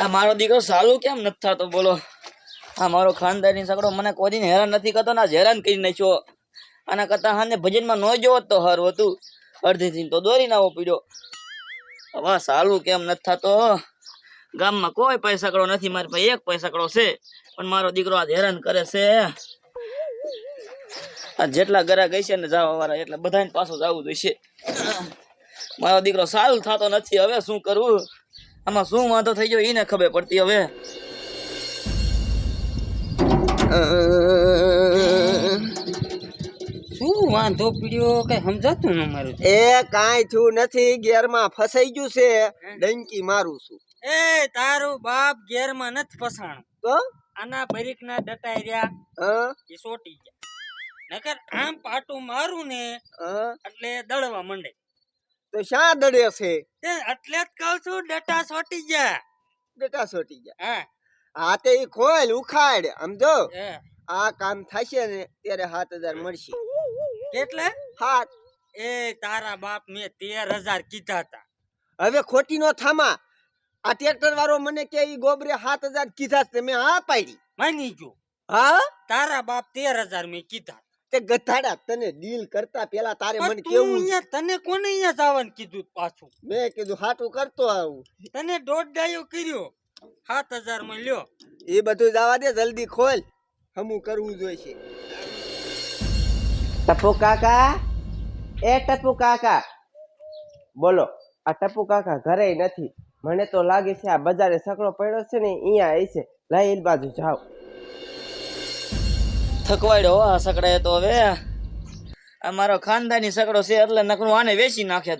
આ મારો દીકરો સાલું કેમ નથી થતો? બોલો. આ મારો ખાનદાની સગડો મને કોઈ દિન હેરાન નથી કરતો ના હેરાન કરી નાખ્યો. આના કરતા હાને ભજનમાં ન જોવો તો હારું હતું. અડધીથી તો દોરી નાવો પીડ્યો. હવે સાલું કેમ નથી થતો? ગામમાં કોઈ પૈસાકડો નથી, મારી પાસે એક પૈસાકડો છે. પણ મારો દીકરો આ હેરાન કરે છે. આ જેટલા ગરા ગઈ છે ને જવા વાળા એટલે બધાને પાછો જવું જોઈશે. મારો દીકરો સારું થતો નથી, હવે શું કરવું આમાં શું વાંધો થઈ ગયો એને ખબર પડતી હવે. શું વાંધો પીડ્યો? કઈ સમજાતું ન મારું. એ કાઈ થયું નથી ગેરમાં ફસાઈ ગયું છે. ડંકી મારું છું. એ તારું બાપ ગેરમાં નથી ફસાણું. તો? આના ભરીકના દટાઈ રહ્યા. હા? એ સોટી ગયા. નકર આમ પાટું મારું ને એટલે દળવા માંડે. તો શા દડે છે? એ એટલે જ કહું છું ડેટા સોટી ગયા. ડેટા સોટી ગયા. હા. હા તે ઈ ખોલ ઉખાડ સમજો આ કામ થશે ને ત્યારે સાત હજાર મળશે. કેટલે? હાથ એ તારા બાપ મેં તેર હજાર કીધા હતા. હવે ખોટી નો થામા. આ ટ્રેક્ટર વાળો મને કે ઈ ગોબરે સાત હજાર કીધા છે મેં હા પાડી. માની ગયો. હા? તારા બાપ તેર હજાર મેં કીધા. તે ગધાડા તને ડીલ કરતા પેલા તારે મને કેવું અહીંયા તને કોને અહીંયા જવાનું કીધું પાછું? મેં કીધું હાટું કરતો આવું. તને દોઢ ડાયો કર્યો. સાત હજારમાં લ્યો. એ બધું જવા દે જલ્દી ખોલ. હમું કરવું જોઈશે. ટપુ કાકા? એ ટપુ કાકા. બોલો આ ટપુ કાકા ઘરે નથી. મને તો લાગે છે આ બજારે સકડો પડ્યો છે ને અહીંયા આવી છે લઈ બાજુ જાઓ. થકવાડ્યો આ સકડાએ તો હવે. આ મારો ખાનદાની સકડો છે એટલે નકરું આને વેચી નાખે.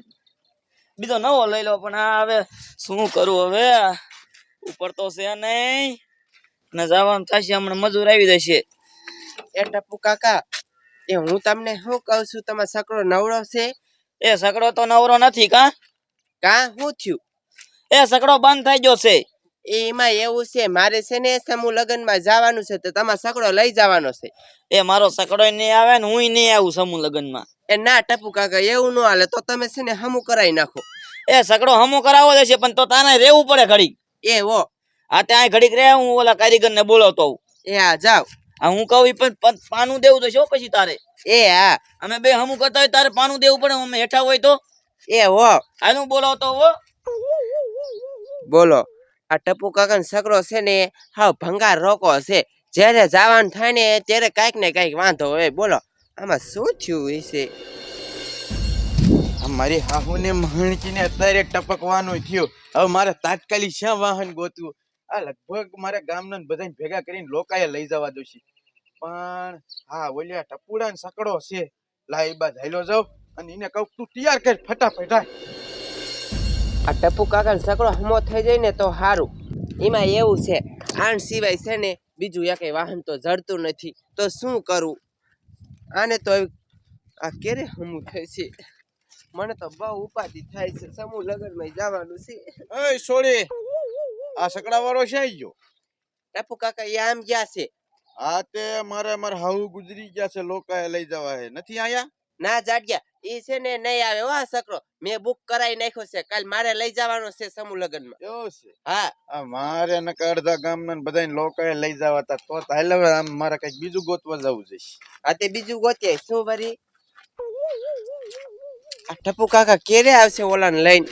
બીજો નવો લઈ લો પણ આ હવે શું કરું હવે? ઉપર તો છે નહીં. ને જવાનું થશે હમણાં મજૂર આવી જશે. એ ટપુ કાકા એ હું તમને શું કહું છું તમારો સકડો નવરો છે? એ સકડો તો નવરો નથી કા? કા શું થયું? એ સકડો બંધ થઈ ગયો છે. એમાં એવું છે મારે છે ને સમૂહ લગ્નમાં જવાનું છે તો તમારો સકડો લઈ જવાનો છે. એ મારો સકડો નહીં આવે ને હું નહીં આવું સમૂહ લગ્નમાં. એ ના ટપુ કાકા એવું ન હાલે તો તમે છે ને હમું કરાવી નાખો. એ સકડો હમો કરાવવો જશે પણ તો તાને રહેવું પડે ઘડીક. એ વો આ ત્યાં ઘડીક રહે હું ઓલા કારીગર ને બોલાવતો આવું. એ હા જાવ આ હું કહું પણ પાનું દેવું તો શું પછી તારે. એ હા. અમે બે હમું કરતા હોય તારે પાનું દેવું પડે અમે હેઠા હોય તો. એ હો. આનું બોલાવતો હો બોલો. આ ટપુ કાકાનો છકડો છે ને, હાવ ભંગાર રોકો છે જ્યારે જવાનું થાય ને, ત્યારે કાંઈક ને કાંઈક વાંધો હોય. બોલો, આમાં શું થયું હશે? મારી હાહુને મહણકીને અત્યારે ટપકવાનું થયું. હવે મારે તાત્કાલિક શ્યાં વાહન ગોતવું? આ લગભગ મારે ગામના બધાને ભેગા કરીને લોકાએ લઈ જવા દોશે પણ હા, ઓલિયા ટપુડા ને સકડો છે લાઈ બા ધાયલો જાવ અને એને કહું તું તૈયાર કર, ફટાફટ. આ ટપુ કાકાનો સકડો હમો થઈ જાય ને તો સારું એમાં એવું છે આન સિવાય છે ને બીજું એકેય વાહન તો જડતું નથી. તો શું કરું? આને તો આ ક્યારે હમું થાય છે? મને તો બહુ ઉપાધિ થાય છે. સમૂહ લગ્નમાં જવાનું છે. એય સોળી. આ સકડા વાળો શ્યાં ગયો? ટપુ કાકા એ આમ ગયા છે. આ તે મારે મારે હાઉ ગુજરી ગયા છે લોકાએ લઈ જવા હે. નથી આયા? ના જાડ્યા ઈ છે ને નહીં આવે. વાહ સકરો છકડો મેં બુક કરાવી નાખ્યો છે. કાલ મારે લઈ જવાનો છે સમૂહ લગ્નમાં. એવું છે? હા. આ મારે કડધા અડધા ગામના બધાને લોકોએ લઈ જવા તા. તો હાલ હવે આમ મારે કંઈક બીજું ગોતવા જવું છે. આ તે બીજું ગોતીએ. શું ભરી આ ટપુ કાકા ક્યારે આવશે ઓલાને લઈને?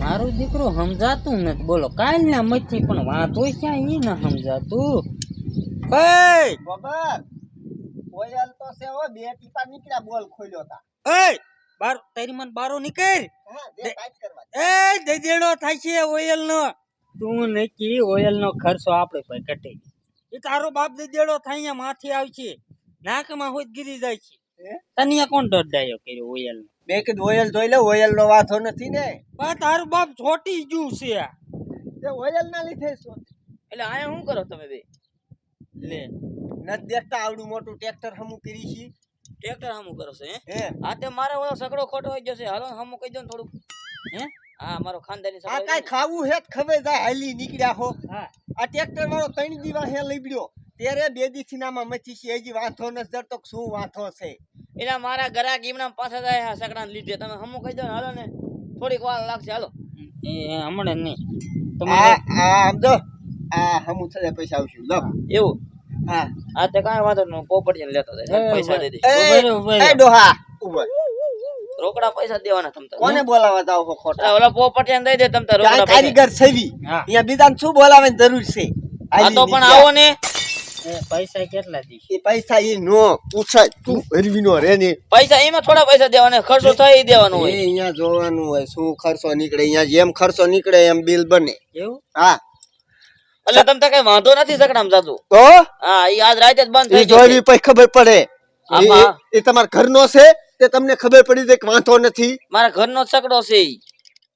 મારું દીકરું સમજાતું નથી. બોલો કાલ ના મથી પણ વાંધો ક્યાં ઈ ન સમજાતું. એ બબર કોયલ તો છે હો બે ટીપા નીકળ્યા બોલ ખોલ્યો તા. એ બાર તારી મન બારો નીકળ. હા દે. દે. કાંઈ જ દે. એ દદેડો થાય છે ઓયલ નો તું નકી ઓયલ નો ખર્ચો આપણે પર કટે. એ તારો બાપ દેદેડો થાય અહીંયા માથી આવશે. નાકમાં હોય ગીરી જાય છે. તનિયા તને કોણ દોડાયો કર્યો ઓયલ નો બે કીધું ઓયલ જોઈ લે ઓયલ નો વાંધો નથી ને. પણ તારું બાપ છોટી ગયું છે. તે ઓયલ ના લીધે એટલે આયા શું કરો તમે બે? લે. નથી દેખતા આવડું મોટું ટ્રેક્ટર હમું કરી છે. ટ્રેક્ટર હમું કરો છો હે? આ તે મારે ઓલો સગડો ખોટો હોય જશે હાલો હમું કહી દો ને થોડુંક. હે? હા મારો ખાનદાની આ કાઈ ખાવું હે ખવે જાય હાલી નીકળ્યા હો. આ ટ્રેક્ટર વાળો ત્રણ દીવા હે લીબડ્યો. ત્યારે બે દી નામાં મચી છે હજી વાંધો ન જડતો કે શું વાંધો છે? એના મારા ગરા ગીમણા પાછા જાય હા સગડા લીધે. તમે હમું કહી દો ને હાલો ને. થોડીક વાર લાગશે હાલો. એ હમણાં નહીં. તમારે આ આમ જો. આ હમું થયા પૈસા આવશું. લો. એવું. હા. આ તે કાંઈ વાંધો નહીં પોપટી લેતો જાય પૈસા દે દે એ ડોહા. ઊભા રોકડા પૈસા દેવાના તમતા કોને બોલાવા જાવ છો ખોટા? ઓલા પોપટી દઈ દે તમતા રોકડા કારીગર છવી અહીંયા બીજાને શું બોલાવવાની જરૂર છે? આ તો પણ આવો ને. પૈસા કેટલા દી એ પૈસા એ નો પૂછાય. તું હરવી નો રે ને. પૈસા એમાં થોડા પૈસા દેવાના ખર્ચો થાય ઈ દેવાનો એ હોય. અહીંયા જોવાનું હોય શું ખર્ચો નીકળે અહીંયા જેમ ખર્ચો નીકળે એમ બિલ બને. એવું? હા. એટલે તમને કઈ વાંધો નથી સકડામ જાતું. તો? હા ઈ આજ રાતે જ બંધ થઈ જોવી પછી ખબર પડે. એ- એ- એ તમારા ઘરનો છે? તે તમને ખબર પડી જાય કે વાંધો નથી. મારા ઘરનો સકડો છે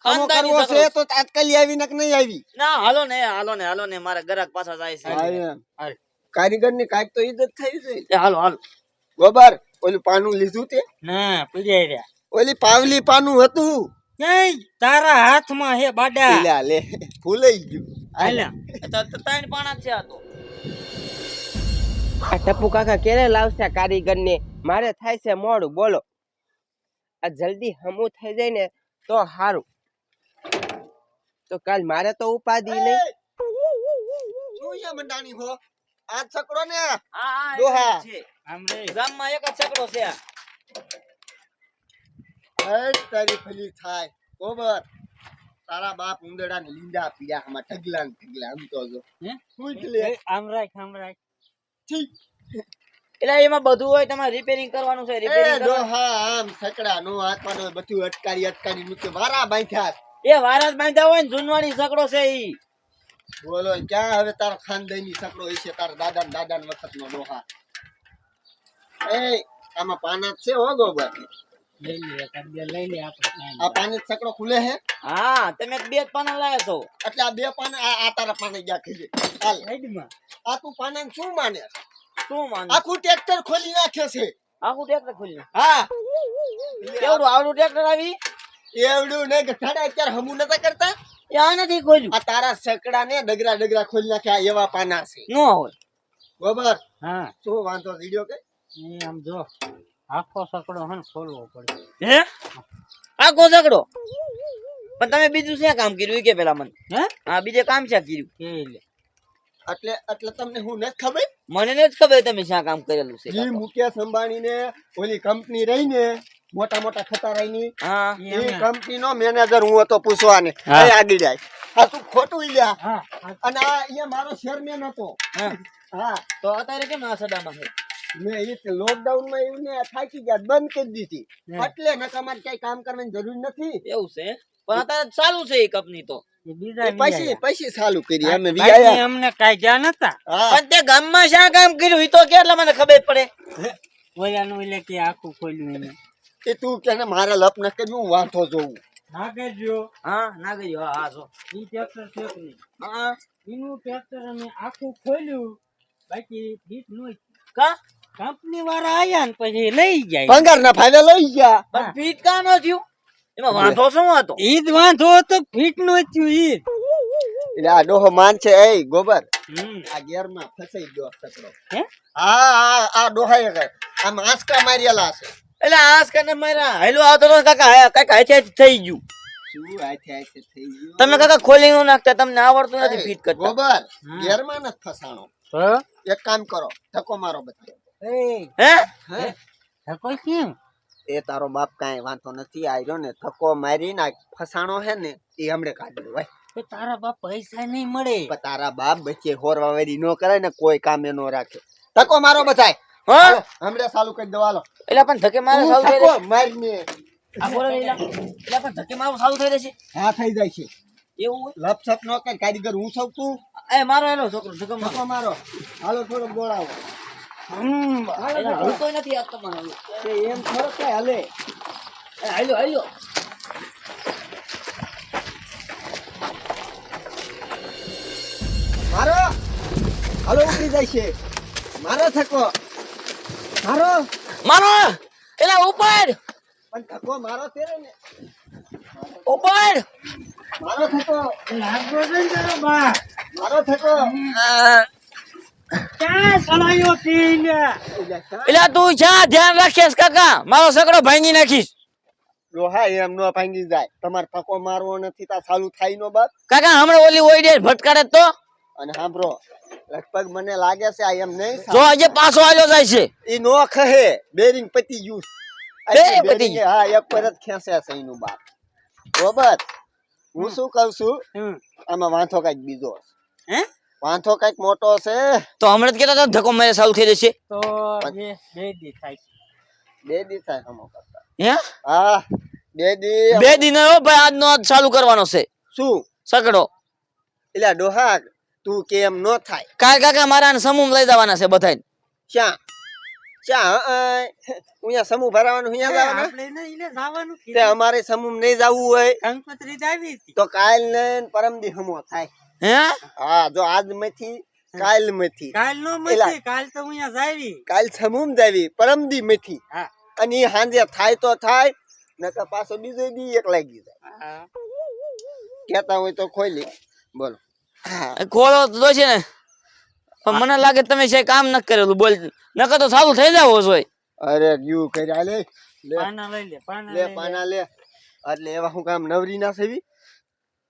કરવો છે તો તાત્કાલિક આવી ને કે નહીં આવી? ના હાલો ને હાલો ને હાલો ને મારા ગ્રાહક પાછા જાય છે. કારીગરની કાંઈક તો ઈજ્જત થઈ છે એ હાલો હાલો. ગોબર ઓલું પાનું લીધું તે? ના પીડ્યા રહ્યા. ઓલી પાવલી પાનું હતું. નહીં તારા હાથમાં હે બાડા. લે લે ભૂલાઈ ગયું. હાલ્યા તો તો ત્રણ પાણા છે આ તો. આ ટપુ કાકા ક્યારે લાવશે કારીગર ને મારે થાય છે મોડું બોલો. આ જલ્દી હમું થઈ જાય ને તો સારું તો કાલ મારે તો ઉપાધિ નહીં. શું છે મંડાણી હો. આ છકડો ને. હા આમ રે. ગામમાં એક જ છે આ. તારી ફલી થાય. ગોબર તારા બાપ ઉંદરડા ને લીંડા પીડા આમાં ઢગલા ને ઢગલા આમ તો જો. આમ રાખ આમ રાખ. ઠીક. એટલે એમાં બધું હોય તમારે રિપેરિંગ કરવાનું છે એ રિપેરિંગ હા આમ સકડા નો હાથમાં બધું અટકારી અટકારી મૂકે વારા બાંધ્યા એ વારા બાંધ્યા હોય ને જૂનવાણી સકડો છે ઈ. બોલો ક્યાં હવે તાર ખાનદાની સકડો હશે તારા દાદા ને દાદા ને વખત નો ડોહા. એ આમાં પાના જ છે હો ગોબર. લઈ લે એકાદ બે લઈ લે આપણે. આ પાણી સકડો ખુલે હે? હા તમે બે પાના લાયા છો. એટલે આ બે પાના આ આ તારા પાને ગયા ખીલે હાલ. સાઈડમાં. આ તું પાનાને શું માને? શું માનું? આખું ટ્રેક્ટર ખોલી નાખે છે. આખું ટ્રેક્ટર ખોલ્યું હા. કેવડું આવડું ટ્રેક્ટર આવી? એવડું નહીં ગઠાડા અત્યારે હમું નતા કરતા? એ નથી ખોલ્યું. આ તારા સકડા ને ડગરા ડગરા ખોલી નાખ્યા એવા પાના છે. નો હોય. બરોબર? હા. શું વાંધો વીડિયો કે? આમ જો. આખો સકડો હે ખોલવો પડે. હે? આખો સકડો? પણ તમે બીજું શું કામ કર્યું? કે પેલા મને. હે? હા બીજે કામ શું કર્યું? કે એટલે એટલે તમને હું નથી ખબર? મને નથી ખબર તમે શું કામ કરેલું છે. જી મુકેશ અંબાણી ને ઓલી કંપની રહી ને મોટા મોટા ખતારાઈ ની હા એ કંપની નો મેનેજર હું હતો પૂછવાને. એ આગળ જાય. આ તું ખોટું લ્યા. અને આ અહીંયા મારો ચેરમેન હતો. હા. હા. તો અત્યારે કેમ આ સદામાં છે? મેં એ લોકડાઉનમાં એવું ને થાકી ગયા બંધ કરી દીધી. એટલે ને તમારે કઈ કામ કરવાની જરૂર નથી. એવું છે? પણ અત્યારે ચાલુ છે એ કંપની તો. એ એ નહીં પૈસે ચાલુ કરી. અમે અમને કાઈ જ્યાં નતા. પણ તે ગામમાં શા કામ કર્યું? ઈ તો કેટલા મને ખબર પડે. ઓલાનું એટલે કે આખું ખોલ્યું એને. એ તું કે મારે લપ ન કર્યું હું વાંધો જોઉં. નાગેજો હા ના હા હા જો. ઈ ટ્રેક્ટર છે કે નહીં? હા. એનું ટ્રેક્ટર અમે આખું ખોલ્યું. બાકી બીટનું કા? કંપની વાળા આયા ને પછી લઈ જાય. પંગાર ના ફાયદા લઈ ગયા. પણ ફીટ કા ન થયું? એમાં વાંધો શું હતો? ઈ જ વાંધો હતો ફીટ નો થયું ઈ એટલે આ ડોહો માન છે એ ગોબર. આ ગેરમાં ફસાઈ ગયો સકડો હે? હા હા આ ડોહા કઈ. આમ આંસકા મારેલા છે. એટલે આસ ને માર્યા. હેલો આવતો તો કાકા કાકા હેઠે થઈ ગયું. શું આથે આથે થઈ ગયું? તમે કાકા ખોલી નું નાખતા તમને આવડતું નથી ફીટ કરતા. ગોબર ગેરમાં નથી ફસાણો. એક કામ કરો ધક્કો મારો બધા હે? કેમ? એ તારો બાપ કાંઈ વાંધો નથી આવ્યો ને ધક્કો મારી ના ફસાણો હે ને એ હમણે કાઢી હોય તો તારા બાપ પૈસા નહીં મળે. પણ તારા બાપ બચ્ચે હોરવા વેરી નો કરે ને કોઈ કામે નો રાખે. ધક્કો મારો બચાય હા? હમણે ચાલુ કરી દો હાલો. એટલે પણ ધકે મારે સારું થઈ જાય મારી ને આ બોલો એટલે પણ ધકે મારો સારું થઈ રહેશે. હા થઈ જાય છે. એવું હોય? લપ સપ નો કર કારીગર હું સૌ તું એ મારો એનો છોકરો ધક્કો મારો. હાલો થોડો બોલાવો. હમ. હાલો. હલતો નથી આ તમારો એમ થોડો કઈ હાલે. એ હાલ્યો હાલ્યો. મારો? હાલો ઉતરી જાય છે. મારો થકો. મારો? મારો? એટલે ઉપર! પણ થકો મારો તેરે ને. ઉપર! મારો થકો. લાગો બા મારો થકો ક્યાં સળાયો તીને ઉજા શા? એટલે તું જ્યાં ધ્યાન રાખીશ કાકા મારો સકડો ભાંગી નાખીશ. લોહા એમ ન ભાંગી જાય. તમારે ધક્કો મારવો નથી તા ચાલુ થાય નો બાપ. કાકા હમણાં ઓલી ઓઈડે ભટકાડે તો. અને સાંભળો લગભગ મને લાગે છે આ એમ નહીં જો આજે પાછો આવ્યો જાય છે. ઈ નો ખહે બેરિંગ પતી ગયું પતી હા એક પરત ખેંચે છે એનું બાપ. બરોબર? હું શું કહું છું? આમાં વાંધો કંઈક બીજો હે? વાંધો કંઈક મોટો છે તો હમણાં જ હતા ધક્કો મારે સારું થઈ જશે. તો બે બે દી થાય. બે દી થાય હમો કરતા. હે? હા બે દી બે દી નો ભાઈ આજનો નો ચાલુ કરવાનો છે. શું? સકડો. એટલે ડોહા તું કેમ નો થાય. કાય કાકા મારા ને સમૂહ લઈ જવાના છે બધાય ક્યાં? ક્યાં? અહીંયા સમૂહ ભરાવાનું અહીંયા જવાનું? આપણે ને એને જવાનું તે અમારે સમૂહ નહીં જવું હોય. કંકોત્રી જ આવી તો કાલ ને પરમદી હમો થાય. હે? હા જો આજમાંથી કાલમાંથી. કાલ નો. મચી કાલ તો અહીંયા જાવી કાલ સમૂહ જાવી પરમદી માંથી. હા. અને ઈ હાંજે થાય તો થાય નકર પાછો બીજો દી એક લાગી જાય. કેતા હોય તો ખોલી. બોલો. એ ખોળો તો છે ને. પણ મને લાગે તમે છે કામ ન કરેલું બોલ. નકર તો સારું થઈ જાવ જોઈએ અરે ગયું કર્યા લે. લે. પાના લઈ લે પાના લે લે. પાના લે. એટલે એવા હું કામ નવરી ના સેવી?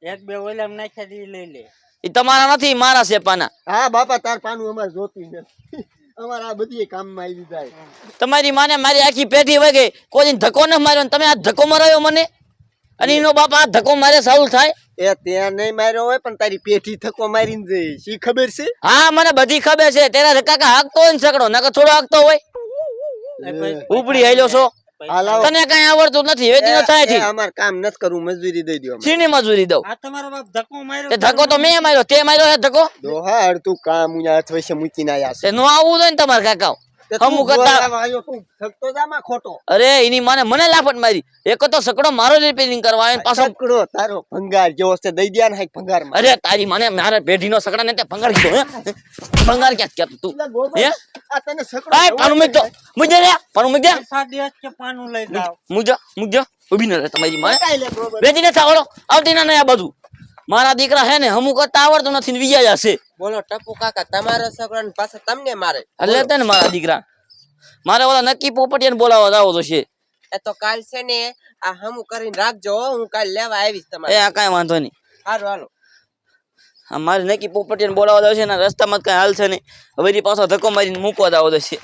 એક બે ઓલમ નાખ્યા દી લઈ લે. એ તમારા નથી મારા છે પાના હા બાપા તાર પાનું અમારે જોતી નથી. અમારે આ બધી કામમાં આવી જાય. તમારી માને મારી આખી પેઢી વગે કોઈ ધક્કો ન માર્યો ને તમે આ ધક્કો મરાયો મને? અને એનો બાપ આ ધક્કો મારે સારું થાય? એ ત્યાં નહીં માર્યો હોય પણ તારી પેઠી ધક્કો મારીને જઈ શી ખબર છે? હા મને બધી ખબર છે. તેના કાકા હાકતો હોય ને સકડો નકર થોડો હાકતો હોય. ઉપડી આયલો છો. તને કઈ આવડતું નથી વેચી થાય છે. અમાર કામ નથી કરવું મજૂરી દઈ દો સીની મજૂરી દઉં? આ તમારો બાપ ધક્કો માર્યો તે ધક્કો તો મેં માર્યો તે માર્યો છે ધક્કો? દોહાડ તું કામ ઉયા હાથ વચ્ચે મૂકીને આયા છે. નો આવવું જોઈએ ને તમારે કાકા અમુક હતા- અરે એની માને મને લાફટ મારી. એક તો સકડો મારો રિપેરિંગ કરવા આવ્યો ને પાછો. સકડો તારો ભંગાર જેવો છે દઈ દે ને ભંગાર અરે તારી માને મારા પેઢીનો સકડા ને તે ભંગાર કીધો ભંગાર ક્યાં કેતો તું? હે? આ તને સકડો આય પાનું મૂક દો મુજે રે પાનું મૂક દે સાદી કે પાનું લઈ જાવ મુજે મુજે ઊભી ન રહે તમારી માને. કાઈ લે બરોબર બેટી ને થાવડો. આવતી ના આ બધું મારા દીકરા હે ને હમું કરતા આવડતું નથી ને વિજયા જશે. બોલો ટપુ કાકા તમારા છોકરો પાસે પાછા તમને મારે. એટલે ને મારા દીકરા. મારે ઓલા નક્કી પોપટિયાને બોલાવવા જાવો તો છે. એ તો કાલ છે ને આ હમું કરીને રાખજો હું કાલ લેવા આવીશ તમારે. આ કાઈ વાંધો નહીં. સારું હાલો. આ મારે નક્કી પોપટિયાને બોલાવવા જાવ છે ને રસ્તામાં કઈ હાલ છે નહીં હવે પાછો ધક્કો મારીને મૂકવા જાવો તો છે.